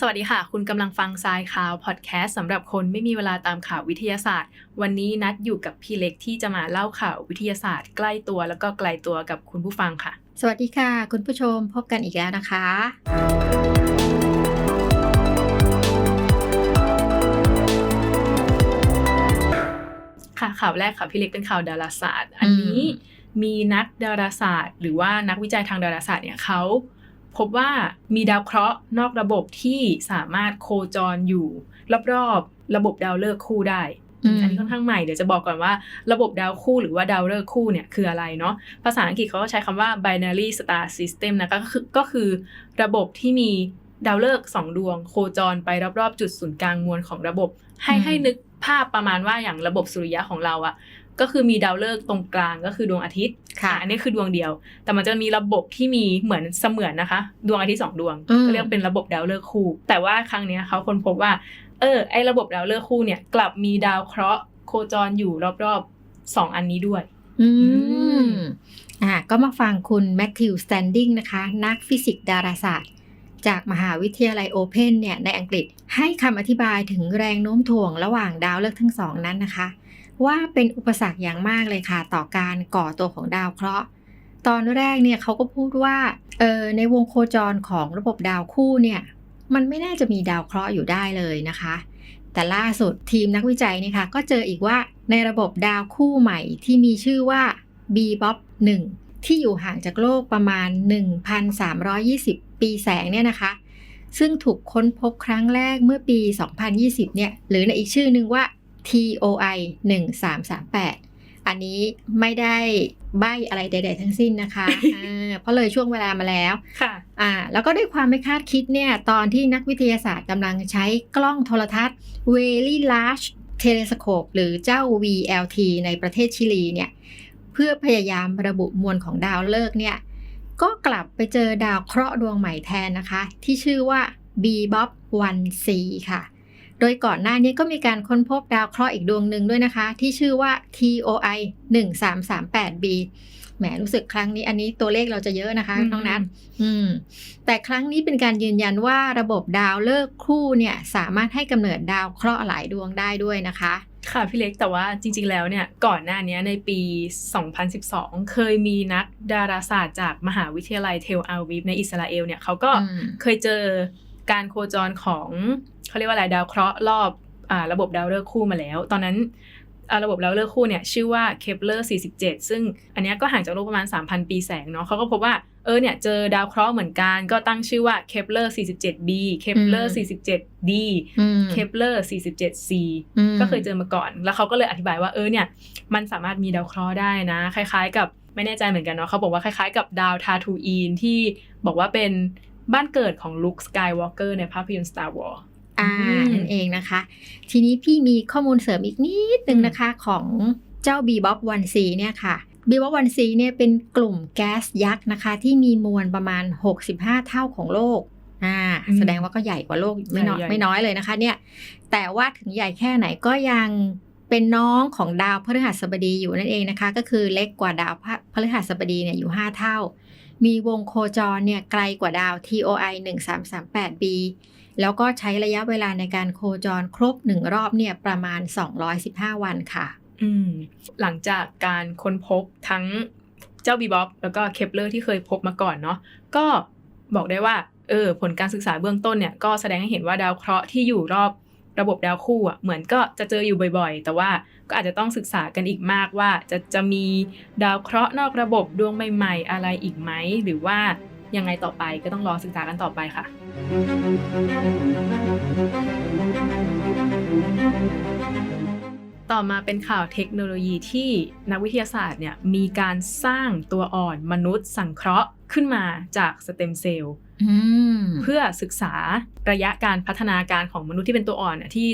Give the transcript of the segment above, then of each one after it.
สวัสดีค่ะ คุณกำลังฟังทรายข่าวพอดแคสต์สำหรับคนไม่มีเวลาตามข่าววิทยาศาสตร์ วันนี้นัดอยู่กับพี่เล็กที่จะมาเล่าข่าววิทยาศาสตร์ ใกล้ตัวแล้วก็ไกลตัวกับคุณผู้ฟังค่ะ สวัสดีค่ะ คุณผู้ชมพบกันอีกแล้วนะคะค่ะข่าวแรกค่ะพี่เล็กเป็นข่าวดาราศาสตร์ อันนี้มีนักดาราศาสตร์ หรือว่านักวิจัยทางดาราศาสตร์เนี่ยเขา พบว่ามีดาวเคราะห์นอกระบบที่สามารถโคจรอยู่รอบๆระบบดาวฤกษ์คู่ได้อืมอันนี้ค่อนข้างใหม่เดี๋ยวจะบอกก่อนว่าระบบดาวคู่หรือว่าดาวฤกษ์คู่เนี่ยคืออะไรเนาะภาษาอังกฤษเขาก็ใช้คำว่า binary star system นะก็คือก็คือระบบที่มีดาวฤกษ์สองดวง โคจรไปรอบๆ จุดศูนย์กลางมวลของระบบ ให้อืมให้นึกภาพประมาณว่าอย่างระบบสุริยะของเราอะ ก็คือมีดาวฤกษ์ตรงกลางก็คือดวงอาทิตย์ค่ะอ่อันนี้คือดวงเดียว แต่มันจะมีระบบที่มีเหมือนเสมือนนะคะ ดวงอาทิตย์สองดวงอืมก็เรียกเป็นระบบดาวฤกษ์คู่ แต่ว่าครั้งเนี้ยเขาค้นพบว่า เออ ไอระบบดาวฤกษ์คู่เนี่ย กลับมีดาวเคราะห์โคจรอยู่รอบๆสองอันนี้ด้วย อืมมอ่าก็มาฟังคุณแมทธิวสแตนดิงนะคะ นักฟิสิกส์ดาราศาสตร์ จากมหาวิทยาลัยโอเพนเนี่ยในอังกฤษให้คำอธิบายถึงแรงโน้มถ่วงระหว่างดาวฤกษ์ทั้งสองนั้นนะคะ ว่าเป็นอุปสรรคอย่างมากเลยค่ะ ต่อการก่อตัวของดาวเคราะห์ตอนแรกเนี่ยเขาก็พูดว่าเออในวงโคจรของระบบดาวคู่เนี่ยมันไม่น่าจะมีดาวเคราะห์อยู่ได้เลยนะคะ แต่ล่าสุดทีมนักวิจัยเนี่ยค่ะก็เจออีกว่าในระบบดาวคู่ใหม่ที่มีชื่อว่า b b o p 1ที่อยู่ห่างจากโลกประมาณ 1,320 ปีแสงเนี่ยนะคะ ซึ่งถูกค้นพบครั้งแรกเมื่อปี 2020 เนี่ย หรือในอีกชื่อหนึ่งว่า TOI 1338 อันนี้ไม่ได้ใบอะไรใด ๆ ทั้งสิ้นนะคะอ่าเพราะเลยช่วงเวลามาแล้ว ค่ะ อ่า แล้วก็ด้วยความไม่คาดคิดเนี่ย ตอนที่นักวิทยาศาสตร์กำลังใช้กล้องโทรทัศน์ Very Large Telescope หรือเจ้า VLT ในประเทศชิลีเนี่ย เพื่อพยายามระบุมวลของดาวฤกษ์เนี่ย ก็กลับไปเจอดาวเคราะห์ดวงใหม่แทนนะคะ ที่ชื่อว่า b b o p 1c ค่ะ โดยก่อนหน้านี้ก็มีการค้นพบดาวเคราะห์อีกดวงหนึ่งด้วยนะคะ ที่ชื่อว่า TOI 1338b แหมรู้สึกครั้งนี้อันนี้ตัวเลขเราจะเยอะนะคะอืมน้องนัทอืมแต่ครั้งนี้เป็นการยืนยันว่าระบบดาวฤกษ์คู่เนี่ยสามารถให้กำเนิดดาวเคราะห์หลายดวงได้ด้วยนะคะค่ะพี่เล็กแต่ว่าจริง ๆ แล้วเนี่ยก่อนหน้านี้ในปี 2012 เคยมีนักดาราศาสตร์จากมหาวิทยาลัยเทลอาวีฟในอิสราเอลเนี่ยเขาก็อืมเคยเจอการโคจรของ เขาเรียกว่าอะไรดาวเคราะห์รอบอ่าระบบดาวฤกษ์คู่มาแล้ว ตอนนั้นอ่าระบบดาวฤกษ์คู่เนี่ยชื่อว่าเคปเลอร์47 ซึ่งอันเนี้ยก็ห่างจากโลกประมาณ 3,000 ปีแสงเนาะเขาก็พบว่าเออเนี่ยเจอดาวเคราะห์เหมือนกันก็ตั้งชื่อว่าเคปเลอร์ 47b เคปเลอร์ 47d อืมเคปเลอร์ 47c อืมก็เคยเจอมาก่อน แล้วเขาก็เลยอธิบายว่าเออเนี่ยมันสามารถมีดาวเคราะห์ได้นะ คล้ายๆ กับไม่แน่ใจเหมือนกันเนาะเขาบอกว่าคล้ายๆ กับดาวทาทูอีนที่บอกว่าเป็นบ้านเกิดของลุคสกายวอล์กเกอร์ในภาพยนตร์ Star Wars อ่าอืมนั่นเองนะคะ ทีนี้พี่มีข้อมูลเสริมอีกนิดนึงนะคะของเจ้า b b o p 1c เนี่ยค่ะ b b o p 1c เนี่ยเป็นกลุ่มแก๊สยักษ์นะคะ ที่มีมวลประมาณ 65 เท่าของโลกอ่าอืมแสดงว่าก็ใหญ่กว่าโลกไม่น้อยใหญ่ไม่น้อยเลยนะคะ เนี่ย แต่ว่าถึงใหญ่แค่ไหนก็ยังเป็นน้องของดาวพฤหัสบดีอยู่นั่นเองนะคะ ก็คือเล็กกว่าดาวพฤหัสบดีเนี่ยอยู่ 5 เท่า มีวงโคจรเนี่ยไกลกว่าดาว TOI 1338b แล้วก็ใช้ระยะเวลาในการโคจรครบหนึ่งรอบเนี่ยประมาณ 215 วันค่ะ อืม หลังจากการค้นพบทั้งเจ้าบีบ๊อบแล้วก็เคปเลอร์ที่เคยพบมาก่อนเนาะก็บอกได้ว่าเออผลการศึกษาเบื้องต้นเนี่ยก็แสดงให้เห็นว่าดาวเคราะห์ที่อยู่รอบระบบดาวคู่อะเหมือนก็จะเจออยู่บ่อยๆ แต่ว่าก็อาจจะต้องศึกษากันอีกมากว่าจะจะมีดาวเคราะห์นอกระบบดวงใหม่ๆ อะไรอีกไหม หรือว่า ยังไงต่อไปก็ต้องรอศึกษากันต่อไปค่ะ ต่อมาเป็นข่าวเทคโนโลยีที่นักวิทยาศาสตร์เนี่ยมีการสร้างตัวอ่อนมนุษย์สังเคราะห์ขึ้นมาจากสเต็มเซลล์อืมเพื่อศึกษาระยะการพัฒนาการของมนุษย์ที่เป็นตัวอ่อนเนี่ยที่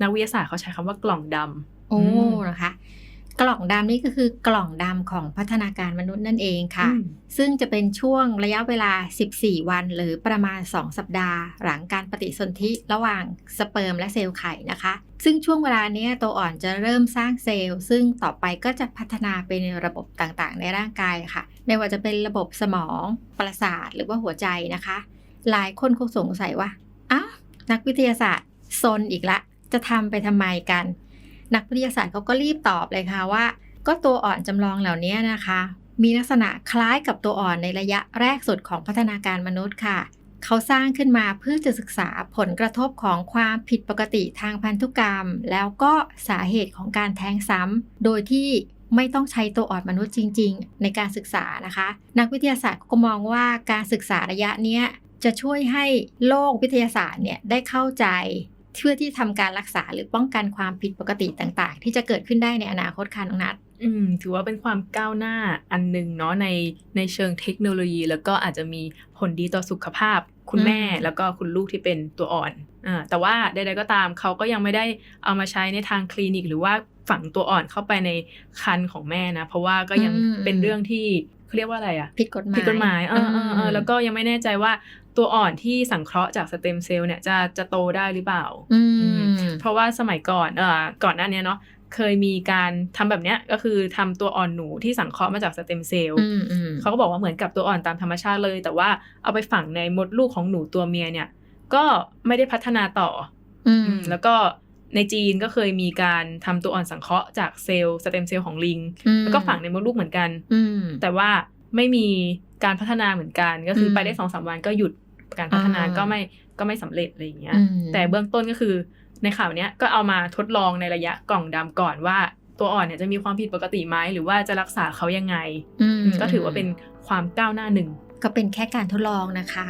นักวิทยาศาสตร์เขาใช้คำว่ากล่องดำโอ้อืมนะคะ กล่องดำนี่ก็คือกล่องดำของพัฒนาการมนุษย์นั่นเองค่ะอืมซึ่งจะเป็นช่วงระยะเวลา 14 วัน หรือประมาณ 2 สัปดาห์ หลังการปฏิสนธิระหว่างสเปิร์มและเซลล์ไข่นะคะ ซึ่งช่วงเวลาเนี้ยตัวอ่อนจะเริ่มสร้างเซลล์ ซึ่งต่อไปก็จะพัฒนาไปในระบบต่างๆ ในร่างกายค่ะ ไม่ว่าจะเป็นระบบสมอง ประสาท หรือว่าหัวใจนะคะ หลายคนคงสงสัยว่าอ้าวนักวิทยาศาสตร์ซนอีกละ จะทำไปทำไมกัน นักวิทยาศาสตร์เขาก็รีบตอบเลยค่ะว่า ก็ตัวอ่อนจำลองเหล่านี้นะคะ มีลักษณะคล้ายกับตัวอ่อนในระยะแรกสุดของพัฒนาการมนุษย์ค่ะเขาสร้างขึ้นมาเพื่อจะศึกษาผลกระทบของความผิดปกติทางพันธุกรรม แล้วก็สาเหตุของการแท้งซ้ำโดยที่ไม่ต้องใช้ตัวอ่อนมนุษย์จริง ๆ ในการศึกษานะคะ นักวิทยาศาสตร์ก็มองว่าการศึกษาระยะเนี้ยจะช่วยให้โลกวิทยาศาสตร์เนี่ยได้เข้าใจ เพื่อที่ทำการรักษาหรือป้องกันความผิดปกติต่างๆ ที่จะเกิดขึ้นได้ในอนาคตค่ะน้องนัทอืมถือว่าเป็นความก้าวหน้าอันหนึ่งเนาะในในเชิงเทคโนโลยี แล้วก็อาจจะมีผลดีต่อสุขภาพ คุณแม่อืมแล้วก็คุณลูกที่เป็นตัวอ่อนอ่าแต่ว่าใดๆก็ตามเขาก็ยังไม่ได้เอามาใช้ในทางคลินิก หรือว่าฝังตัวอ่อนเข้าไปในคันของแม่นะ เพราะว่าก็ยังเป็นเรื่องที่เขาเรียกว่าอะไรอะผิดกฎหมายผิดกฎหมายเออเออเออแล้วก็ยังไม่แน่ใจว่า ตัวอ่อนที่สังเคราะห์จากสเต็มเซลล์เนี่ยจะจะโตได้หรือเปล่าอืมเพราะว่าสมัยก่อนเอ่อก่อนหน้าเนี้ยเนาะเคยมีการทำแบบเนี้ยก็คือทำตัวอ่อนหนูที่สังเคราะห์มาจากสเต็มเซลล์อืมอืมเขาก็บอกว่าเหมือนกับตัวอ่อนตามธรรมชาติเลย แต่ว่าเอาไปฝังในมดลูกของหนูตัวเมียเนี่ย ก็ไม่ได้พัฒนาต่อ อือมแล้วก็ในจีนก็เคยมีการทำตัวอ่อนสังเคราะห์จากเซลล์สเต็มเซลล์ของลิงอืมแล้วก็ฝังในมดลูกเหมือนกันอืมแต่ว่าไม่มีการพัฒนาเหมือนกัน ก็คืออมไปได้สองสามวันก็หยุด การพัฒนาอ่าก็ไม่ก็ไม่สำเร็จอะไรอย่างเงี้ยอืมแต่เบื้องต้นก็คือในข่าวเนี้ยก็เอามาทดลองในระยะกล่องดำก่อนว่าตัวอ่อนเนี่ยจะมีความผิดปกติไหมหรือว่าจะรักษาเขายังไงอืมก็ถือว่าเป็นความก้าวหน้าหนึ่ง ก็เป็นแค่การทดลองนะคะ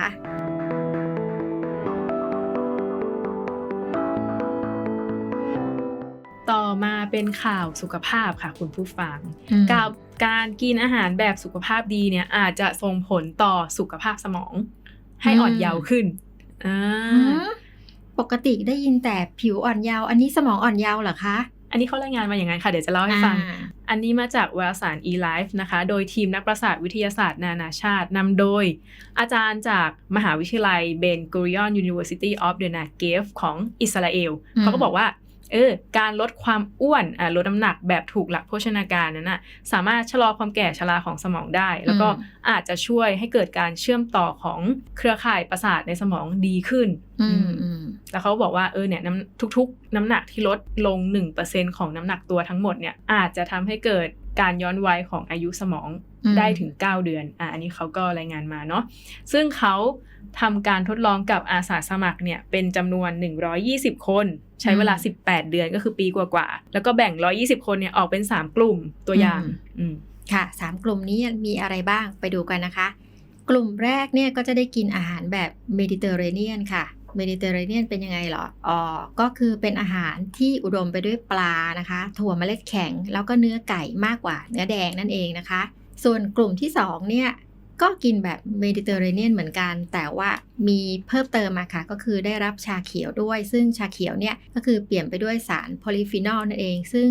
ต่อมาเป็นข่าวสุขภาพค่ะคุณผู้ฟังอืมกับการกินอาหารแบบสุขภาพดีเนี่ยอาจจะส่งผลต่อสุขภาพสมอง ให้อ่อนเยาว์ขึ้นอ่าอืมปกติได้ยินแต่ผิวอ่อนเยาว์อันนี้สมองอ่อนเยาว์เหรอคะ อันนี้เขารายงานมาอย่างไงค่ะ เดี๋ยวจะเล่าให้ฟังอ่าอันนี้มาจากวารสาร eLife นะคะ โดยทีมนักประสาทวิทยาศาสตร์นานาชาตินำโดย อาจารย์จากมหาวิทยาลัยเบนกูริออน University of the Negev ของอิสราเอลอืมเขาก็บอกว่า เออการลดความอ้วนอ่าลดน้ำหนักแบบถูกหลักโภชนาการนั้นน่ะสามารถชะลอความแก่ชราของสมองได้ แล้วก็อาจจะช่วยให้เกิดการเชื่อมต่อของเครือข่ายประสาทในสมองดีขึ้นอือืมมอืมแล้วเขาบอกว่าเออเนี่ยน้ำทุกๆ น้ำหนักที่ลดลง 1%ของน้ำหนักตัวทั้งหมดเนี่ยอาจจะทำให้เกิดการย้อนวัยของอายุสมองอืมได้ถึง 9 เดือน อะอันนี้เขาก็รายงานมาเนาะ ซึ่งเขาทำการทดลองกับอาสาสมัครเนี่ยเป็นจำนวน 120 คน ใช้เวลา 18 เดือนก็คือปีกว่าๆแล้วก็แบ่ง 120 คนเนี่ยออกเป็น 3 กลุ่มตัวอย่างอืมค่ะสามกลุ่มนี้มีอะไรบ้างไปดูกันนะคะ กลุ่มแรกเนี่ยก็จะได้กินอาหารแบบเมดิเตอร์เรเนียนค่ะเมดิเตอร์เรเนียนเป็นยังไงเหรอ อ๋อ ก็คือเป็นอาหารที่อุดมไปด้วยปลานะคะ ถั่วเมล็ดแข็ง แล้วก็เนื้อไก่มากกว่าเนื้อแดงนั่นเองนะคะ ส่วนกลุ่มที่สองเนี่ย ก็กินแบบเมดิเตอร์เรเนียนเหมือนกัน แต่ว่ามีเพิ่มเติมมาค่ะ ก็คือได้รับชาเขียวด้วย ซึ่งชาเขียวเนี่ยก็คือเปลี่ยนไปด้วยสารโพลีฟีนอลนั่นเอง ซึ่ง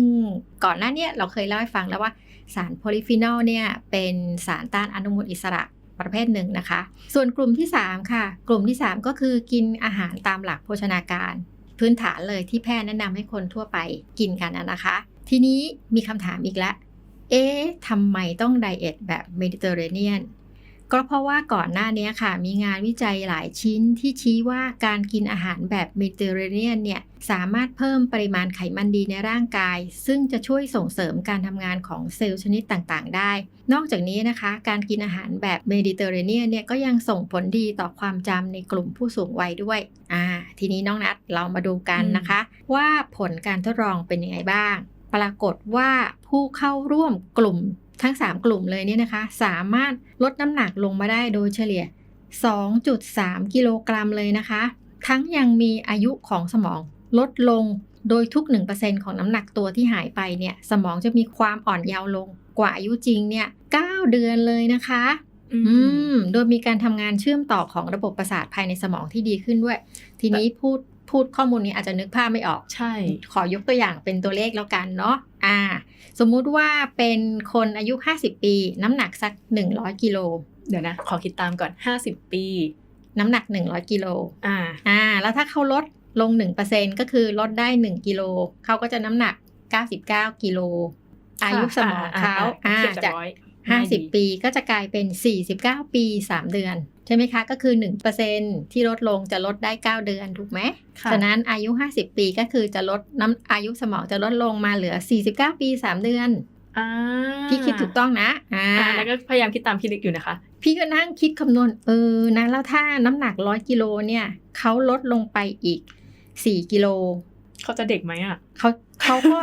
ก่อนหน้านี้เราเคยเล่าให้ฟังแล้วว่าสารโพลีฟีนอลเนี่ยเป็นสารต้านอนุมูลอิสระประเภทหนึ่งนะคะ ส่วนกลุ่มที่ 3 ค่ะ กลุ่มที่ 3 ก็คือกินอาหารตามหลักโภชนาการ พื้นฐานเลยที่แพทย์แนะนำให้คนทั่วไปกินกันนะคะ ทีนี้มีคำถามอีกแล้ว เอ๊ะทำไมต้องไดเอทแบบเมดิเตอร์เรเนียน ก็เพราะว่าก่อนหน้านี้ค่ะ มีงานวิจัยหลายชิ้นที่ชี้ว่าการกินอาหารแบบเมดิเตอร์เรเนียนเนี่ยสามารถเพิ่มปริมาณไขมันดีในร่างกาย ซึ่งจะช่วยส่งเสริมการทำงานของเซลล์ชนิดต่างๆ ได้ นอกจากนี้นะคะ การกินอาหารแบบเมดิเตอร์เรเนียนเนี่ยก็ยังส่งผลดีต่อความจำในกลุ่มผู้สูงวัยด้วยอ่าทีนี้น้องนัดเรามาดูกันนะคะ ว่าผลการทดลองเป็นยังไงบ้าง ปรากฏว่าผู้เข้าร่วมกลุ่ม ทั้ง 3 กลุ่มเลยเนี่ยนะคะ สามารถลดน้ำหนักลงมาได้โดยเฉลี่ย 2.3 กิโลกรัมเลยนะคะ ทั้งยังมีอายุของสมองลดลงโดยทุก 1%ของน้ำหนักตัวที่หายไปเนี่ยสมองจะมีความอ่อนเยาว์ลงกว่าอายุจริงเนี่ย9เดือนเลยนะคะ อือืมมโดยมีการทำงานเชื่อมต่อของระบบประสาทภายในสมองที่ดีขึ้นด้วย ทีนี้พูด พูดข้อมูลนี้อาจจะนึกภาพไม่ออก ใช่ ขอยกตัวอย่างเป็นตัวเลขแล้วกันเนาะอ่า สมมุติว่าเป็นคนอายุ 50 ปี น้ำหนักสัก 100กิโลเดี๋ยวนะ ขอคิดตามก่อน 50 ปี น้ำหนัก 100กิโลอ่าอ่า แล้วถ้าเขาลดลง 1%ก็คือลดได้ 1กิโลเขาก็จะน้ำหนัก 99กิโลอายุสมองเขาอ่าอ่าเทียบจากจากร้อยง่ายดี50 ปีก็จะกลายเป็น 49 ปี 3 เดือน ใช่ไหมคะ ก็คือ 1%ที่ลดลงจะลดได้ 9 เดือนถูกไหมค่ะฉะนั้นอายุ 50 ปีก็คือจะลดน้ำอายุสมองจะลดลงมาเหลือ 49 ปี 3 เดือนอ่าพี่คิดถูกต้องนะอ่าอ่าแล้วก็พยายามคิดตามพี่ลิกอยู่นะคะ พี่ก็นั่งคิดคำนวณเออนะแล้วถ้าน้ำหนัก100กิโลเนี่ยเขาลดลงไปอีก4กิโลเขาจะเด็กไหมอะเขาเขาก็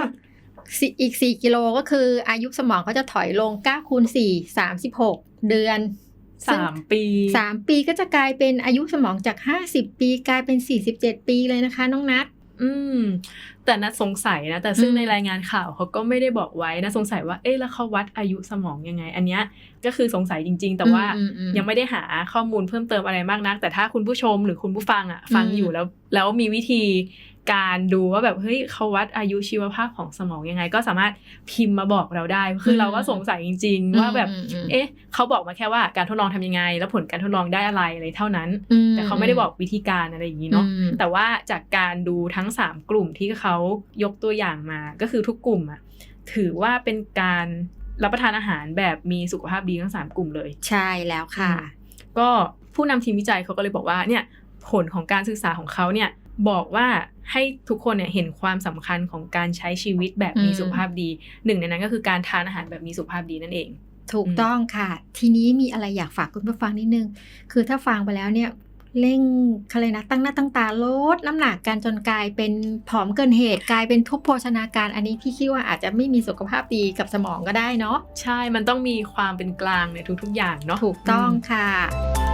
สิอีก4กิโลก็คืออายุสมองเขาจะถอยลง9คูณ4 36เดือน สามปีสามปีก็จะกลายเป็นอายุสมองจาก50ปี กลายเป็น47ปีเลยนะคะ น้องนัทอืม แต่นัดสงสัยนะ แต่ซึ่งอืมในรายงานข่าวเขาก็ไม่ได้บอกไว้นะสงสัยว่าเอ๊ะแล้วเขาวัดอายุสมองยังไง อันเนี้ยก็คือสงสัยจริง ๆ แต่ว่าอืมอืมยังไม่ได้หาข้อมูลเพิ่มเติมอะไรมากนัก แต่ถ้าคุณผู้ชมหรือคุณผู้ฟังอะ ฟังอืมอยู่แล้ว แล้วมีวิธี การดูว่าแบบเฮ้ยเขาวัดอายุชีวภาพของสมองยังไง ก็สามารถพิมพ์มาบอกเราได้ คือเราก็สงสัยจริง ๆ ว่าแบบอืมอืมเอ๊ะเขาบอกมาแค่ว่าการทดลองทำยังไง แล้วผลการทดลองได้อะไรอะไรเท่านั้นอืแต่เขาไม่ได้บอกวิธีการอะไรอย่างนี้เนาะอืมแต่ว่าจากการดูทั้ง 3 กลุ่มที่เขายกตัวอย่างมา ก็คือทุกกลุ่มอะถือว่าเป็นการรับประทานอาหารแบบมีสุขภาพดีทั้ง 3 กลุ่มเลย ใช่แล้วค่ะ ก็ผู้นำทีมวิจัยเขาก็เลยบอกว่าเนี่ยผลของการศึกษาของเขาเนี่ย บอกว่าให้ทุกคนเนี่ยเห็นความสำคัญของการใช้ชีวิตแบบมีอืมสุขภาพดี หนึ่งในนั้นก็คือการทานอาหารแบบมีสุขภาพดีนั่นเอง ถูกต้องค่ะ ทีนี้มีอะไรอยากฝากคุณผู้ฟังนิดนึง คือถ้าฟังไปแล้วเนี่ยเร่งอะไรนะตั้งหน้าตั้งตาลดน้ำหนักการจนกลายเป็นผอมเกินเหตุกลายเป็นทุพโภชนาการ อันนี้พี่คิดว่าอาจจะไม่มีสุขภาพดีกับสมองก็ได้เนาะใช่มันต้องมีความเป็นกลางในทุกๆอย่างเนาะถูกต้องมค่ะ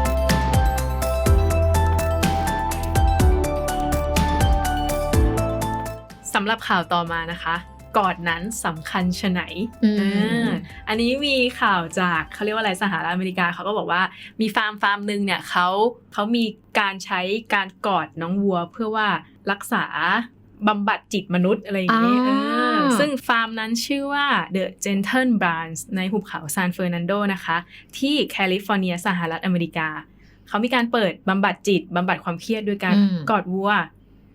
สำหรับข่าวต่อมานะคะกอดนั้นสำคัญชะไหนอืมอ่าอันนี้มีข่าวจากเขาเรียกว่าอะไรสหรัฐอเมริกาเขาก็บอกว่ามีฟาร์มฟาร์มหนึ่งเนี่ยเขาเขามีการใช้การกอดน้องวัวเพื่อว่ารักษาบำบัดจิตมนุษย์อะไรอย่างนี้อ่าเออซึ่งฟาร์มนั้นชื่อว่า The Gentle Branch ในหุบเขาซานเฟอร์นันโดนะคะ ที่แคลิฟอร์เนียสหรัฐอเมริกา เขามีการเปิดบำบัดจิตบำบัดความเครียดด้วยการอืมกอดวัว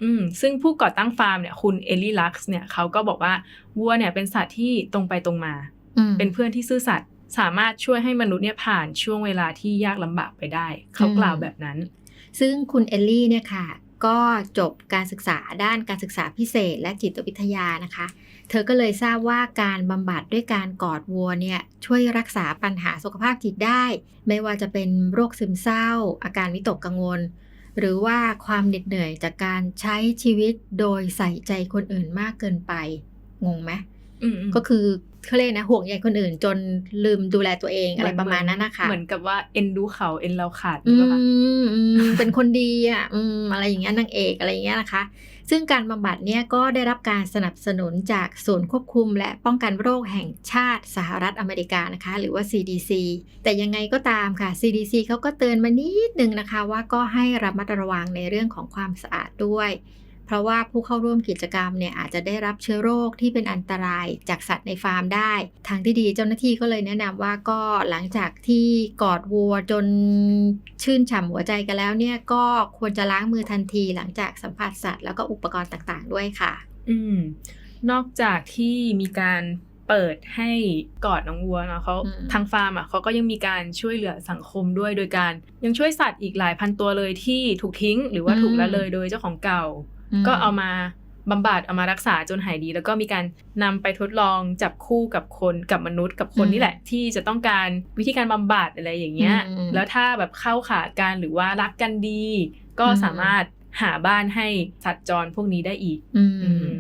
อืมซึ่งผู้ก่อตั้งฟาร์มเนี่ยคุณเอลลี่ลักซ์เนี่ยเขาก็บอกว่าวัวเนี่ยเป็นสัตว์ที่ตรงไปตรงมาอืมเป็นเพื่อนที่ซื่อสัตย์สามารถช่วยให้มนุษย์เนี่ยผ่านช่วงเวลาที่ยากลำบากไปได้ เขากล่าวแบบนั้น ซึ่งคุณเอลลี่เนี่ยค่ะ ก็จบการศึกษาด้านการศึกษาพิเศษและจิตวิทยานะคะ เธอก็เลยทราบว่าการบำบัดด้วยการกอดวัวเนี่ยช่วยรักษาปัญหาสุขภาพจิตได้ ไม่ว่าจะเป็นโรคซึมเศร้า อาการวิตกกังวล หรือว่าความเหน็ดเหนื่อยจากการใช้ชีวิตโดยใส่ใจคนอื่นมากเกินไป งงไหมอืมๆก็คือเขาเรียกนะห่วงใยคนอื่นจนลืมดูแลตัวเองอะไรประมาณนั้นนะคะเหมือนกับว่าเอ็นดูเขาเอ็นเราขาดอืนี่ป่ะคะมอืมเป็นคนดีอะอืมอะไรอย่างเงี้ยนางเอกอะไรอย่างเงี้ยนะคะ ซึ่งการบำบัดเนี่ยก็ได้รับการสนับสนุนจากศูนย์ควบคุม และป้องกันโรคแห่งชาติสหรัฐอเมริกานะคะ หรือว่า CDC แต่ยังไงก็ตามค่ะ CDC เขาก็เตือนมานิดนึงนะคะ ว่าก็ให้ระมัดระวังในเรื่องของความสะอาดด้วย เพราะว่าผู้เข้าร่วมกิจกรรมเนี่ยอาจจะได้รับเชื้อโรคที่เป็นอันตรายจากสัตว์ในฟาร์มได้ ทางที่ดีเจ้าหน้าที่ก็เลยแนะนำว่าก็หลังจากที่กอดวัวจนชื่นฉ่ำหัวใจกันแล้วเนี่ยก็ควรจะล้างมือทันทีหลังจากสัมผัสสัตว์แล้วก็อุปกรณ์ต่างๆ ด้วยค่ะ อืม นอกจากที่มีการเปิดให้กอดน้องวัวเนาะเขาอืมทางฟาร์มอะเขาก็ยังมีการช่วยเหลือสังคมด้วยโดยการ ยังช่วยสัตว์อีกหลายพันตัวเลยที่ถูกทิ้ง หรือว่าถูกละเลยโดยเจ้าของเก่า ก็เอามาบำบัดเอามารักษาจนหายดี แล้วก็มีการนำไปทดลองจับคู่กับคนกับมนุษย์กับคนอืมนี่แหละ ที่จะต้องการวิธีการบำบัดอะไรอย่างเงี้ยอืมแล้วถ้าแบบเข้าขากันหรือว่ารักกันดี ก็อืมสามารถหาบ้านให้สัตว์จรพวกนี้ได้อีกอืมอืม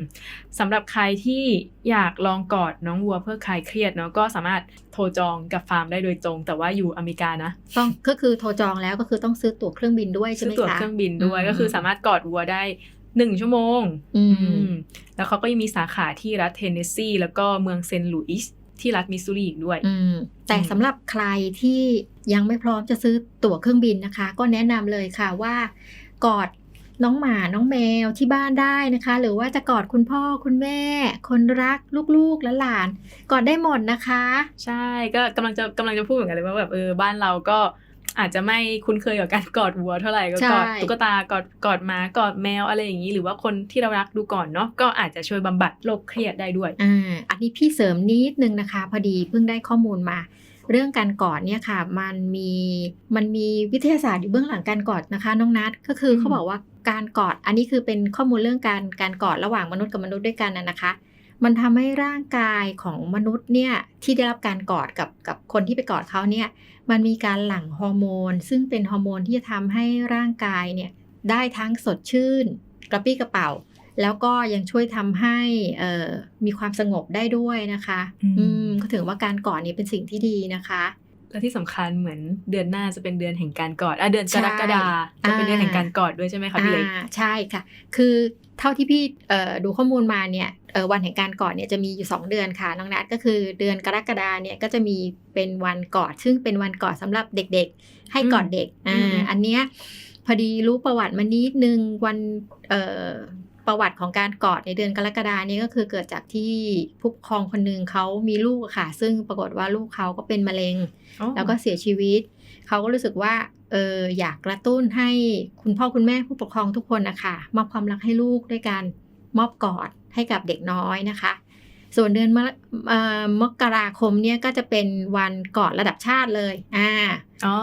สำหรับใครที่อยากลองกอดน้องวัวเพื่อคลายเครียดเนาะก็สามารถโทรจองกับฟาร์มได้โดยตรง แต่ว่าอยู่อเมริกานะต้องก็คือโทรจองแล้วก็คือต้องซื้อตั๋วเครื่องบินด้วยใช่ซื้ไหอมตั๋วคะเครื่องบินด้วยอืมก็คือสามารถกอดวัวได้ หนึ่งชั่วโมงอืมอืมแล้วเขาก็ยังมีสาขาที่รัฐเทนเนสซี แล้วก็เมืองเซนต์หลุยส์ที่รัฐมิสซูรีอีกด้วยอืมแต่อืมสำหรับใครที่ยังไม่พร้อมจะซื้อตั๋วเครื่องบินนะคะ ก็แนะนำเลยค่ะว่ากอดน้องหมาน้องแมวที่บ้านได้นะคะ หรือว่าจะกอดคุณพ่อคุณแม่ คนรักลูกๆและหลาน กอดได้หมดนะคะ ใช่ก็กำลังจะกำลังจะพูดเหมือนกันเลยว่าแบบเออบ้านเราก็ อาจจะไม่คุ้นเคยกับการกอดวัวเท่าไหร่ก็ใช่กอดตุ๊กตากอดกอดหมากอดแมวอะไรอย่างนี้ หรือว่าคนที่เรารักดูก่อนเนาะก็อาจจะช่วยบำบัดโรคเครียดได้ด้วยอ่าอันนี้พี่เสริมนิดนึงนะคะ พอดีเพิ่งได้ข้อมูลมาเรื่องการกอดเนี่ยค่ะมันมีมันมีวิทยาศาสตร์อยู่เบื้องหลังการกอดนะคะ น้องนัทก็คืออืมเขาบอกว่าการกอดอันนี้คือเป็นข้อมูลเรื่องการการกอดระหว่างมนุษย์กับมนุษย์ด้วยกันนะนะคะ มันทำให้ร่างกายของมนุษย์เนี่ยที่ได้รับการกอดกับกับคนที่ไปกอดเขาเนี่ยมันมีการหลั่งฮอร์โมน ซึ่งเป็นฮอร์โมนที่จะทำให้ร่างกายเนี่ยได้ทั้งสดชื่น กระปี้กระเป๋า แล้วก็ยังช่วยทำให้เอ่อมีความสงบได้ด้วยนะคะอืมอืมก็ถือว่าการกอดนี้เป็นสิ่งที่ดีนะคะและที่สำคัญเหมือนเดือนหน้าจะเป็นเดือนแห่งการกอดอะเดือนกใช่รกฎาจะเป็นเดือนอ่าแห่งการกอดด้วยใช่ไหมคะพี่เล็กอ่าใช่ค่ะ คือ เท่าที่พี่เอ่อดูข้อมูลมาเนี่ยเอ่อวันแห่งการกอดเนี่ยจะมีอยู่ 2 เดือนค่ะน้องนัทก็คือเดือนกรกฎาเนี่ยก็จะมีเป็นวันกอด ซึ่งเป็นวันกอดสำหรับเด็กๆ ให้กอดเด็กอือ่ามอันเนี้ยพอดีรู้ประวัติมานิดนึงวันเอ่อประวัติของการกอดในเดือนกรกฎานี้ก็คือเกิดจากที่ผู้ปกครองคนหนึ่งเขามีลูกอะค่ะ ซึ่งปรากฏว่าลูกเขาก็เป็นมะเร็งอ๋อแล้วก็เสียชีวิต เขาก็รู้สึกว่า เอออยากกระตุ้นให้คุณพ่อคุณแม่ผู้ปกครองทุกคนนะคะมอบความรักให้ลูกด้วยการมอบกอดให้กับเด็กน้อยนะคะ ส่วนเดือนมะเอ่อมกราคมเนี่ยก็จะเป็นวันกอดระดับชาติเลยอ่า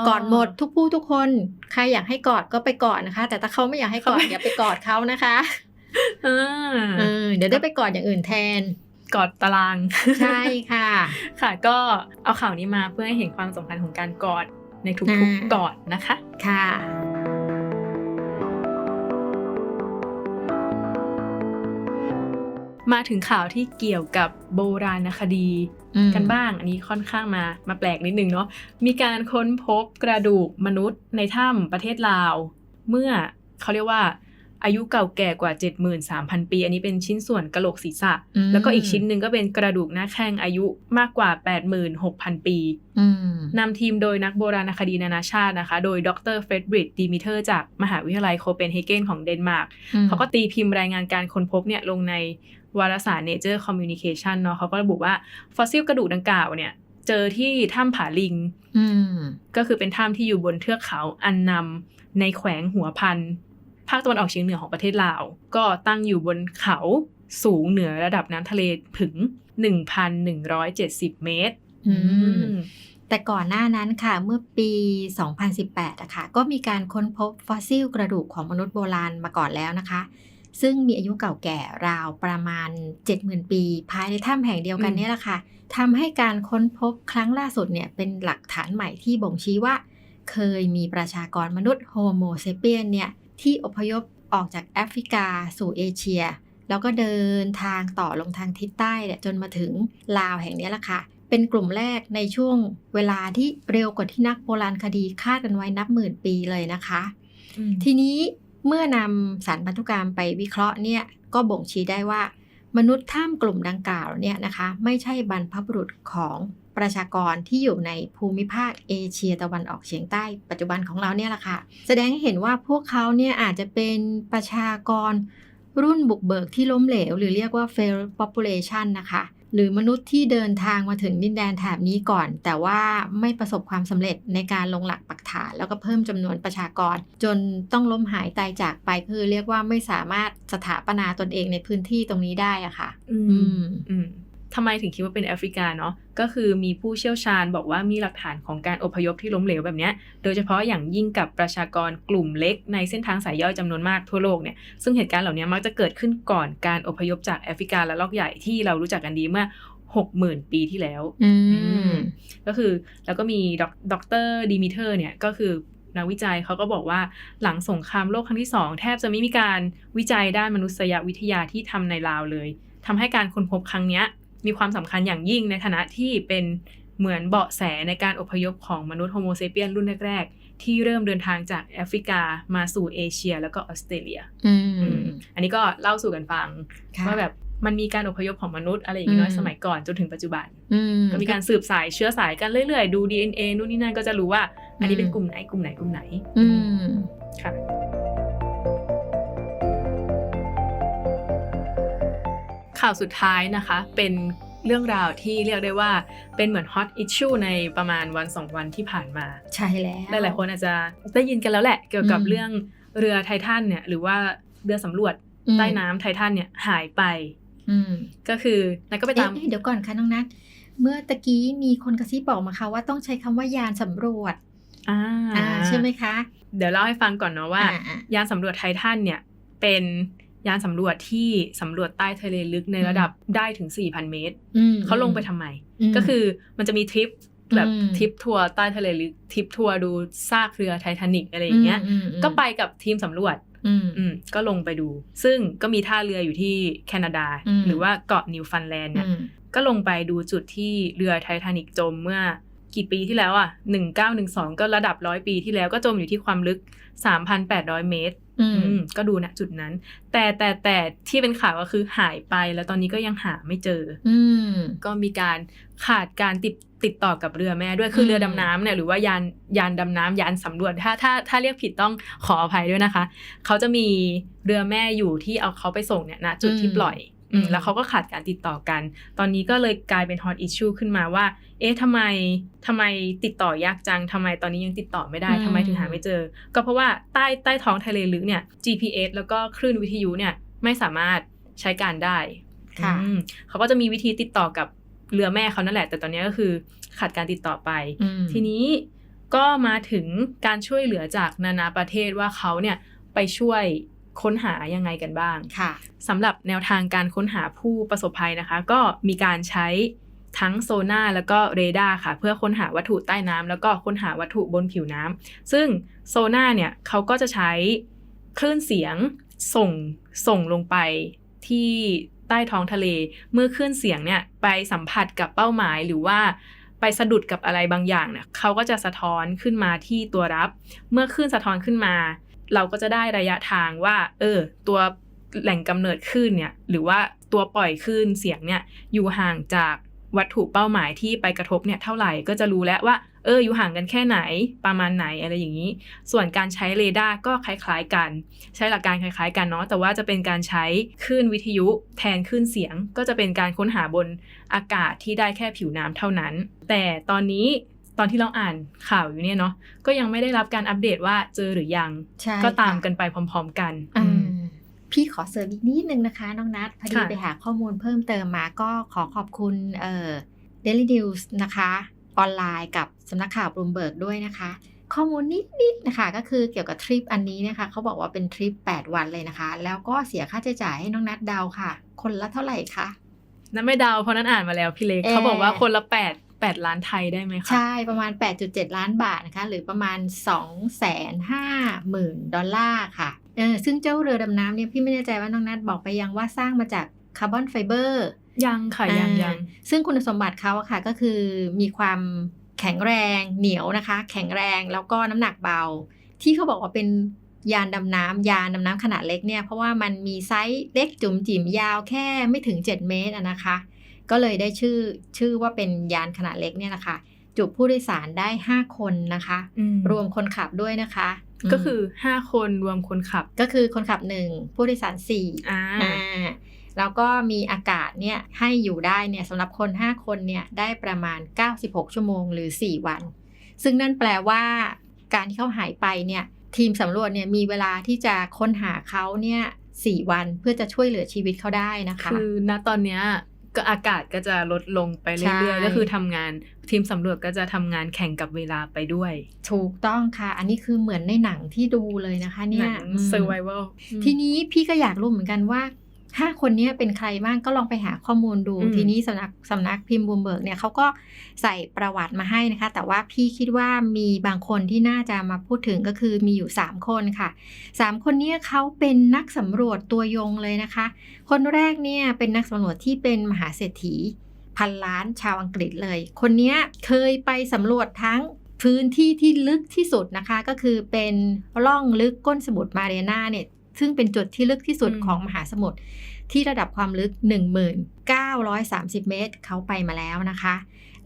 กอดหมดทุกผู้ทุกคนใครอยากให้กอดก็ไปกอดนะคะ แต่ถ้าเขาไม่อยากให้กอดอย่าไปกอดเขานะคะอ่าเออเดี๋ยวได้ไปกอดอย่างอื่นแทนกอดตาราง ใช่ค่ะ ค่ะก็เอาข่าวนี้มาเพื่อให้เห็นความสำคัญของการกอด ในทุกอ่าๆกอดนะคะ ค่ะมาถึงข่าวที่เกี่ยวกับโบราณคดีอืมกันบ้าง อันนี้ค่อนข้างมามาแปลกนิดนึงเนาะมีการค้นพบกระดูกมนุษย์ในถ้ำประเทศลาว เมื่อเขาเรียกว่า อายุเก่าแก่กว่า 73,000 ปี อันนี้เป็นชิ้นส่วนกะโหลกศีรษะอืมแล้วก็อีกชิ้นหนึ่งก็เป็นกระดูกหน้าแข้งอายุมากกว่า 86,000 ปีอืมนำทีมโดยนักโบราณคดีนานาชาตินะคะ โดยดรเฟรดริกดีมิเทอร์จากมหาวิทยาลัยโคเปนเฮเกนของเดนมาร์กอืมเขาก็ตีพิมพ์รายงานการค้นพบเนี่ยลงในวารสาร Nature Communication เนาะเขาก็ระบุว่า ฟอสซิลกระดูกดังกล่าวเนี่ยเจอที่ถ้ำผาลิงอืมก็คือเป็นถ้ำที่อยู่บนเทือกเขาอันนำในแขวงหัวพัน ภาคตะวันออกเฉียงเหนือของประเทศลาว ก็ตั้งอยู่บนเขาสูงเหนือระดับน้ำทะเลถึง 1,170 เมตรอืมอืมแต่ก่อนหน้านั้นค่ะเมื่อปี 2018อะค่ะก็มีการค้นพบฟอสซิลกระดูกของมนุษย์โบราณมาก่อนแล้วนะคะ ซึ่งมีอายุเก่าแก่ราวประมาณ 70,000 ปี ภายในถ้ำแห่งเดียวกันอืมเนี่ยแหละค่ะทำให้การค้นพบครั้งล่าสุดเนี่ยเป็นหลักฐานใหม่ที่บ่งชี้ว่า เคยมีประชากรมนุษย์โฮโมเซเปียนเนี่ย ที่อพยพออกจากแอฟริกาสู่เอเชีย แล้วก็เดินทางต่อลงทางทิศใต้เนี่ยจนมาถึงลาวแห่งเนี้ยแหละค่ะ เป็นกลุ่มแรกในช่วงเวลาที่เร็วกว่าที่นักโบราณคดีคาดกันไว้นับหมื่นปีเลยนะคะ ทีนี้เมื่อนำสารพันธุกรรมไปวิเคราะห์เนี่ยก็บ่งชี้ได้ว่ามนุษย์ท่ามกลุ่มดังกล่าวเนี่ยนะคะ ไม่ใช่บรรพบุรุษของ ประชากรที่อยู่ในภูมิภาคเอเชียตะวันออกเฉียงใต้ปัจจุบันของเราเนี่ยแหละค่ะ แสดงให้เห็นว่าพวกเขาเนี่ยอาจจะเป็นประชากรรุ่นบุกเบิกที่ล้มเหลว หรือเรียกว่า failed population นะคะหรือมนุษย์ที่เดินทางมาถึงดินแดนแถบนี้ก่อน แต่ว่าไม่ประสบความสำเร็จในการลงหลักปักฐาน แล้วก็เพิ่มจำนวนประชากร จนต้องล้มหายตายจากไปคือเรียกว่าไม่สามารถสถาปนาตนเองในพื้นที่ตรงนี้ได้อะค่ะ อือืมมอืม ทำไมถึงคิดว่าเป็นแอฟริกาเนาะก็คือมีผู้เชี่ยวชาญบอกว่ามีหลักฐานของการอพยพที่ล้มเหลวแบบเนี้ยโดยเฉพาะอย่างยิ่งกับประชากรกลุ่มเล็กในเส้นทางสายย่อยจำนวนมากทั่วโลกเนี่ยซึ่งเหตุการณ์เหล่านี้มักจะเกิดขึ้นก่อนการอพยพจากแอฟริกาและลอกใหญ่ที่เรารู้จักกันดีเมื่อ60,000ปีที่แล้วอืมก็คือแล้วก็มีดอกดอกเตอร์ดีมิเทอร์เนี่ยก็คือนักวิจัยเขาก็บอกว่าหลังสงครามโลกครั้งที่สองแทบจะไม่มีการวิจัยด้านมนุษยวิทยาที่ทำในลาวเลยทำให้การค้นพบครั้งเนี้ย มีความสำคัญอย่างยิ่งในฐานะที่เป็นเหมือนเบาะแสในการอพยพของมนุษย์โฮโมเซเปียนรุ่นแรกๆ ที่เริ่มเดินทางจากแอฟริกามาสู่เอเชีย แล้วก็ออสเตรเลียอือืมมอันนี้ก็เล่าสู่กันฟังค่ะว่าแบบมันมีการอพยพของมนุษย์อะไรอย่างนี้น้อยอืมสมัยก่อนจนถึงปัจจุบันอืมก็มีการสืบสายเชื้อสายกันเรื่อยๆ ดู DNA นู่นนี่นั่นก็จะรู้ว่า อันนี้เป็นกลุ่มไหนกลุ่มไหนกลุ่มไหน ข่าวสุดท้ายนะคะ เป็นเรื่องราวที่เรียกได้ว่าเป็นเหมือนฮอตอิชชูในประมาณวันสองวันที่ผ่านมา ใช่แล้วหลายๆคนอาจจะได้ยินกันแล้วแหละ เกี่ยวกับอืมเรื่องเรือไททันเนี่ยหรือว่าเรือสำรวจอืมใต้น้ำไททันเนี่ยหายไปอืมก็คือนันก็ไปตามเอ๊ะเดี๋ยวก่อนค่ะน้องนัทเมื่อตะกี้มีคนกระซิบบอกมาค่ะว่าต้องใช้คำว่ายานสำรวจอ่าอ่าใช่ไหมคะ เดี๋ยวเล่าให้ฟังก่อนเนาะว่าอ่อ่ยานสำรวจไททันเนี่ยเป็น ยานสำรวจที่สำรวจใต้ทะเลลึกในระดับได้ถึง 4,000 เมตรอืมเขาลงไปทำไมมก็คือมันจะมีทริปแบบอืมทริปทัวร์ใต้ทะเลลึกทริปทัวร์ดูซากเรือไททานิกอะไรอย่างเงี้ยมอืมก็ไปกับทีมสำรวจอืมอืมก็ลงไปดู ซึ่งก็มีท่าเรืออยู่ที่แคนาดาอืมหรือว่าเกาะนิวฟันแลนด์เนี่ยอืมก็ลงไปดูจุดที่เรือไททานิกจมเมื่อ กี่ปีที่แล้วอะหนึ่งเก้าหนึ่งสองก็ระดับร้อยปีที่แล้วก็จมอยู่ที่ความลึกสามพันแปดร้อยเมตรอืมอืม ก็ดูนะจุดนั้น แต่แต่แต่ที่เป็นข่าวก็คือหายไปแล้วตอนนี้ก็ยังหาไม่เจอ อืม ก็มีการขาดการติดติดต่อกับเรือแม่ด้วยคืออมเรือดำน้ำเนี่ยหรือว่ายานยานดำน้ำยานสำรวจถ้าถ้าถ้าเรียกผิดต้องขออภัยด้วยนะคะ เขาจะมีเรือแม่อยู่ที่เอาเขาไปส่งเนี่ยณจุดที่ปล่อยอืมอืม แล้วเขาก็ขาดการติดต่อกัน ตอนนี้ก็เลยกลายเป็น hot issue ขึ้นมาว่า เอ๊ะทำไมทำไมติดต่อยากจังทำไมตอนนี้ยังติดต่อไม่ได้ทำไมถึงหาไม่เจอ ก็เพราะว่าใต้ใต้ท้องทะเลลึกเนี่ย GPS แล้วก็คลื่นวิทยุเนี่ยไม่สามารถใช้การได้ค่ะอืมเขาก็จะมีวิธีติดต่อกับเรือแม่เขานั่นแหละ แต่ตอนนี้ก็คือขาดการติดต่อไปอืมทีนี้ก็มาถึงการช่วยเหลือจากนานาประเทศว่าเขาเนี่ยไปช่วย ค้นหายังไงกันบ้างค่ะสำหรับแนวทางการค้นหาผู้ประสบภัยนะคะ ก็มีการใช้ทั้งโซน่าแล้วก็เรดาร์ค่ะ เพื่อค้นหาวัตถุใต้น้ำแล้วก็ค้นหาวัตถุบนผิวน้ำซึ่งโซน่าเนี่ยเขาก็จะใช้คลื่นเสียงส่งส่งลงไปที่ใต้ท้องทะเล เมื่อคลื่นเสียงเนี่ยไปสัมผัสกับเป้าหมายหรือว่าไปสะดุดกับอะไรบางอย่างเนี่ยเขาก็จะสะท้อนขึ้นมาที่ตัวรับ เมื่อคลื่นสะท้อนขึ้นมา เราก็จะได้ระยะทางว่า เออ ตัวแหล่งกำเนิดคลื่นเนี่ย หรือว่าตัวปล่อยคลื่นเสียงเนี่ย อยู่ห่างจากวัตถุเป้าหมายที่ไปกระทบเนี่ยเท่าไหร่ก็จะรู้แล้วว่า เออ อยู่ห่างกันแค่ไหน ประมาณไหนอะไรอย่างนี้ ส่วนการใช้เรดาร์ก็คล้ายๆกัน ใช้หลักการคล้ายๆกันเนาะ แต่ว่าจะเป็นการใช้คลื่นวิทยุแทนคลื่นเสียง ก็จะเป็นการค้นหาบนอากาศที่ได้แค่ผิวน้ำเท่านั้น แต่ตอนนี้ ตอนที่เราอ่านข่าวอยู่เนี่ยเนาะก็ยังไม่ได้รับการอัปเดตว่าเจอหรือยังใช่ก็ตามค่ะกันไปพร้อม ๆ กันอือืมมพี่ขอเสริมอีกนิดนึงนะคะ น้องนัทพอดีค่ะไปหาข้อมูลเพิ่มเติมมาก็ขอขอบคุณเอ่อ Daily News นะคะออนไลน์กับสำนักข่าวบลูมเบิร์กด้วยนะคะ ข้อมูลนิดๆนะคะ ก็คือเกี่ยวกับทริปอันนี้นะคะเขาบอกว่าเป็นทริป 8 วันเลยนะคะ แล้วก็เสียค่าใช้จ่ายให้น้องนัทเดาค่ะ คนละเท่าไหร่คะนั่นไม่เดาเพราะนั้นอ่านมาแล้วพี่เล็กเอ่อเขาบอกว่าคนละแปดแปดล้านไทยได้ไหมคะใช่ประมาณ 8.7 ล้านบาทนะคะหรือประมาณ 2 5 0 0 0 0 ดอลลาร์ค่ะเออซึ่งเจ้าเรือดำน้ำเนี่ยพี่ไม่แน่ใจว่าน้องนัทบอกไปยังว่าสร้างมาจากคาร์บอนไฟเบอร์ยังค่ะยังอ่ายังซึ่งคุณสมบัติเขาอะค่ะก็คือมีความแข็งแรงเหนียวนะคะ แข็งแรงแล้วก็น้ำหนักเบา ที่เขาบอกว่าเป็นยานดำน้ำยานดำน้ำขนาดเล็กเนี่ยเพราะว่ามันมีไซส์เล็กจุ๋มจิ๋มยาวแค่ไม่ถึง 7 เมตรอะนะคะ ก็เลยได้ชื่อชื่อว่าเป็นยานขนาดเล็กเนี่ยนะคะ จุผู้โดยสารได้ 5 คนนะคะอืมรวมคนขับด้วยนะคะ ก็มคือห้าคนรวมคนขับ ก็คือคนขับหนึ่งผู้โดยสารสี่อ่าอ่าแล้วก็มีอากาศเนี่ยให้อยู่ได้เนี่ยสำหรับคน 5 คนเนี่ยได้ประมาณ 96 ชั่วโมงหรือ 4 วัน ซึ่งนั่นแปลว่าการที่เขาหายไปเนี่ยทีมสำรวจเนี่ยมีเวลาที่จะค้นหาเขาเนี่ยสี่วันเพื่อจะช่วยเหลือชีวิตเขาได้นะคะ คือณตอนเนี้ย ก็อากาศก็จะลดลงไปใช่เรื่อยๆ ก็คือทำงานทีมสำรวจก็จะทำงานแข่งกับเวลาไปด้วย ถูกต้องค่ะ อันนี้คือเหมือนในหนังที่ดูเลยนะคะเนี่หยนังอืม survival ทีนี้พี่ก็อยากรู้เหมือนกันว่า ห้าคนเนี้ยเป็นใครบ้างก็ลองไปหาข้อมูลดูอืมทีนี้สำนักสำนักพิมพ์บูมเบิร์กเนี่ยเขาก็ใส่ประวัติมาให้นะคะ แต่ว่าพี่คิดว่ามีบางคนที่น่าจะมาพูดถึงก็คือมีอยู่ 3 คนค่ะสามคนเนี้เขาเป็นนักสำรวจตัวยงเลยนะคะ คนแรกเนี่ยเป็นนักสำรวจที่เป็นมหาเศรษฐีพันล้านชาวอังกฤษเลย คนเนี้ยเคยไปสำรวจทั้งพื้นที่ที่ลึกที่สุดนะคะ ก็คือเป็นร่องลึกก้นสมุทรมาเรียนาเนี่ย ซึ่งเป็นจุดที่ลึกที่สุดอืมของมหาสมุทรที่ระดับความลึก 1930 เมตร เขาไปมาแล้วนะคะ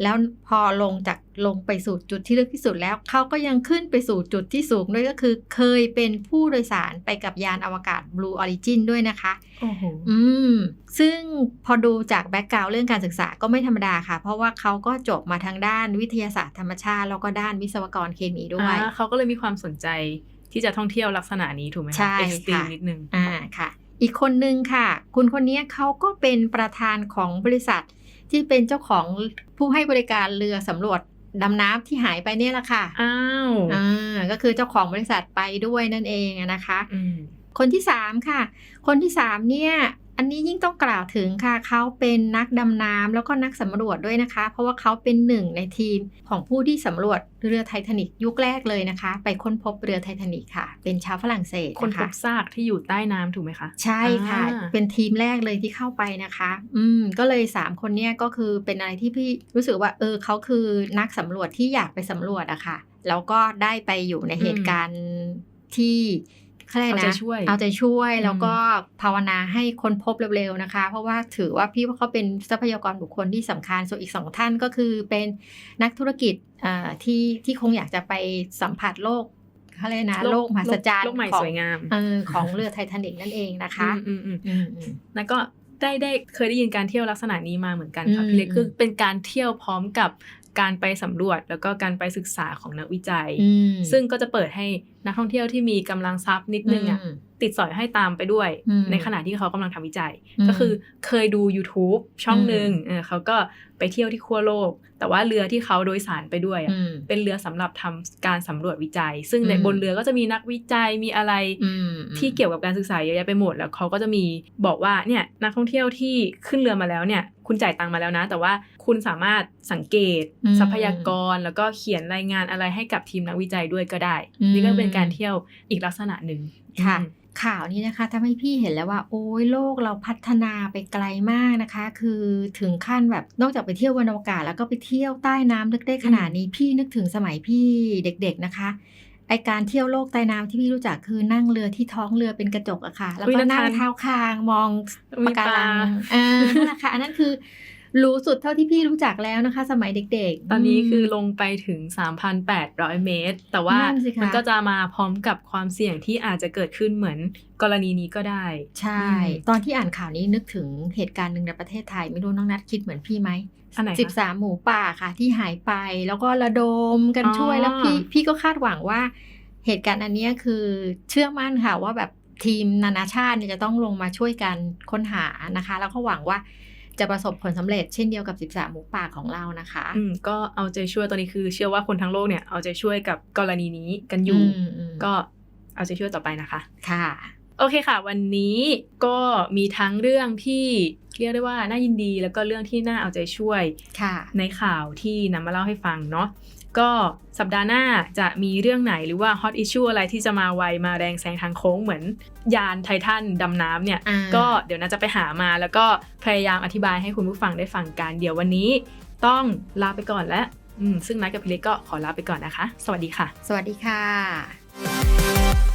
แล้วพอลงจากลงไปสู่จุดที่ลึกที่สุดแล้ว เขาก็ยังขึ้นไปสู่จุดที่สูงด้วยก็คือ เคยเป็นผู้โดยสารไปกับยานอวกาศ Blue Origin ด้วยนะคะโอ้โหอืม ซึ่งพอดูจากแบ็กกราวด์เรื่องการศึกษาก็ไม่ธรรมดาค่ะ เพราะว่าเขาก็จบมาทางด้านวิทยาศาสตร์ธรรมชาติ แล้วก็ด้านวิศวกรเคมีด้วยอ่าเขาก็เลยมีความสนใจ ที่จะท่องเที่ยวลักษณะนี้ถูกไหมคะใช่เอ็กซ์ตรีมค่ะนิดนึงอ่าค่ะ อีกคนนึงค่ะ คุณคนนี้เขาก็เป็นประธานของบริษัท ที่เป็นเจ้าของผู้ให้บริการเรือสำรวจดำน้ำที่หายไปเนี่ยแหละค่ะ อ้าวอ่าก็คือเจ้าของบริษัทไปด้วยนั่นเองอะนะคะอืมคนที่สามค่ะ คนที่สามเนี่ย อันนี้ยิ่งต้องกล่าวถึงค่ะเขาเป็นนักดำน้ำแล้วก็นักสำรวจด้วยนะคะ เพราะว่าเขาเป็นหนึ่งในทีมของผู้ที่สำรวจเรือไททานิกยุคแรกเลยนะคะ ไปค้นพบเรือไททานิกค่ะ เป็นชาวฝรั่งเศสคนนะพคะบซากที่อยู่ใต้น้ำถูกไหมคะใช่ค่ะอ่าเป็นทีมแรกเลยที่เข้าไปนะคะ อืมก็เลยสามคนเนี้ยก็คือเป็นอะไรที่พี่รู้สึกว่าเออเขาคือนักสำรวจที่อยากไปสำรวจอะค่ะแล้วก็ได้ไปอยู่ในเหตุการณ์ที่ เขาเรียกเอาใจนะช่วยเอาใจช่วยอืมแล้วก็ภาวนาให้คนพบเร็วๆนะคะ เพราะว่าถือว่าพี่ว่าเขาเป็นทรัพยากรบุคคลที่สำคัญส่วนอีกสองท่านก็คือเป็นนักธุรกิจอ่าที่ที่คงอยากจะไปสัมผัสโลกเขาเรียกนะโลกมหัศจรรย์โลกใหม่ของสวยงามเออของเรือไททานิกนั่นเองนะคะอืมอืมอืมอืมอืมแล้วก็ได้ได้เคยได้ยินการเที่ยวลักษณะนี้มาเหมือนกันค่ะอืมพี่เล็กอืมคือเป็นการเที่ยวพร้อมกับ การไปสำรวจแล้วก็การไปศึกษาของนักวิจัยอืมซึ่งก็จะเปิดให้นักท่องเที่ยวที่มีกำลังทรัพย์นิดนึงอะม ติดสอยให้ตามไปด้วยอืมในขณะที่เขากำลังทำวิจัยอืมก็คือเคยดู YouTube ช่องอืมหนึ่งเออเขาก็ไปเที่ยวที่ขั้วโลก แต่ว่าเรือที่เขาโดยสารไปด้วยอะอืมเป็นเรือสำหรับทำการสำรวจวิจัย ซึ่งในอืมบนเรือก็จะมีนักวิจัยมีอะไรอืมที่เกี่ยวกับการศึกษาเยอะแยะไปหมดแล้วเขาก็จะมีบอกว่าเนี่ยนักท่องเที่ยวที่ขึ้นเรือมาแล้วเนี่ยคุณจ่ายตังค์มาแล้วนะ แต่ว่าคุณสามารถสังเกตอืมทรัพยากรแล้วก็เขียนรายงานอะไรให้กับทีมนักวิจัยด้วยก็ได้อืมนี่ก็เป็นการเที่ยวอีกลักษณะหนึ่งค่ะอืม ข่าวนี้นะคะทำให้พี่เห็นแล้วว่า โอ้ยโลกเราพัฒนาไปไกลมากนะคะ คือถึงขั้นแบบนอกจากไปเที่ยวบนอวกาศ แล้วก็ไปเที่ยวใต้น้ำลึกได้ขนาดนี้พี่นึกถึงสมัยพี่เด็ก ๆนะคะไอการเที่ยวโลกใต้น้ำที่พี่รู้จักคือนั่งเรือที่ท้องเรือเป็นกระจกอะค่ะ แล้วอุ๊ยก็น่านั่งทานเท้าคางมองมีปะการังปลาอ่านั่นแหละค่ะอันนั้นคือ รู้สุดเท่าที่พี่รู้จักแล้วนะคะ สมัยเด็กๆ ตอนนี้คือมลงไปถึง 3,800 เมตร แต่ว่านั่นสิคะมันก็จะมาพร้อมกับความเสี่ยงที่อาจจะเกิดขึ้นเหมือนกรณีนี้ก็ได้ ใช่อืมตอนที่อ่านข่าวนี้นึกถึงเหตุการณ์หนึ่งในประเทศไทย ไม่รู้น้องนัดคิดเหมือนพี่ไหมอันไหนคะสิบสามหมูป่าค่ะ ที่หายไปแล้วก็ระดมกันอ๋อช่วยแล้วพี่พี่ก็คาดหวังว่า เหตุการณ์อันเนี้ยคือเชื่อมั่นค่ะว่าแบบทีมนานาชาติเนี่ยจะต้องลงมาช่วยกันค้นหานะคะ แล้วก็หวังว่า จะประสบผลสำเร็จเช่นเดียวกับ 13 หมูป่าของเรานะคะอืมก็เอาใจช่วยตอนนี้คือเชื่อว่าคนทั้งโลกเนี่ยเอาใจช่วยกับกรณีนี้กันอยู่มอืมก็เอาใจช่วยต่อไปนะคะ ค่ะ โอเคค่ะ วันนี้ก็มีทั้งเรื่องที่เรียกได้ว่าน่ายินดีแล้วก็เรื่องที่น่าเอาใจช่วยค่ะในข่าวที่นำมาเล่าให้ฟังเนาะ ก็สัปดาห์หน้าจะมีเรื่องไหนหรือว่าฮอตอิชชูอะไรที่จะมาไวมาแรงแซงทางโค้งเหมือนยานไททันดำน้ำเนี่ยอ่าก็เดี๋ยวน่าจะไปหามาแล้วก็พยายามอธิบายให้คุณผู้ฟังได้ฟังกัน เดี๋ยววันนี้ต้องลาไปก่อนแล้วอืมซึ่งนัดกับพี่เล็กก็ขอลาไปก่อนนะคะ สวัสดีค่ะ สวัสดีค่ะ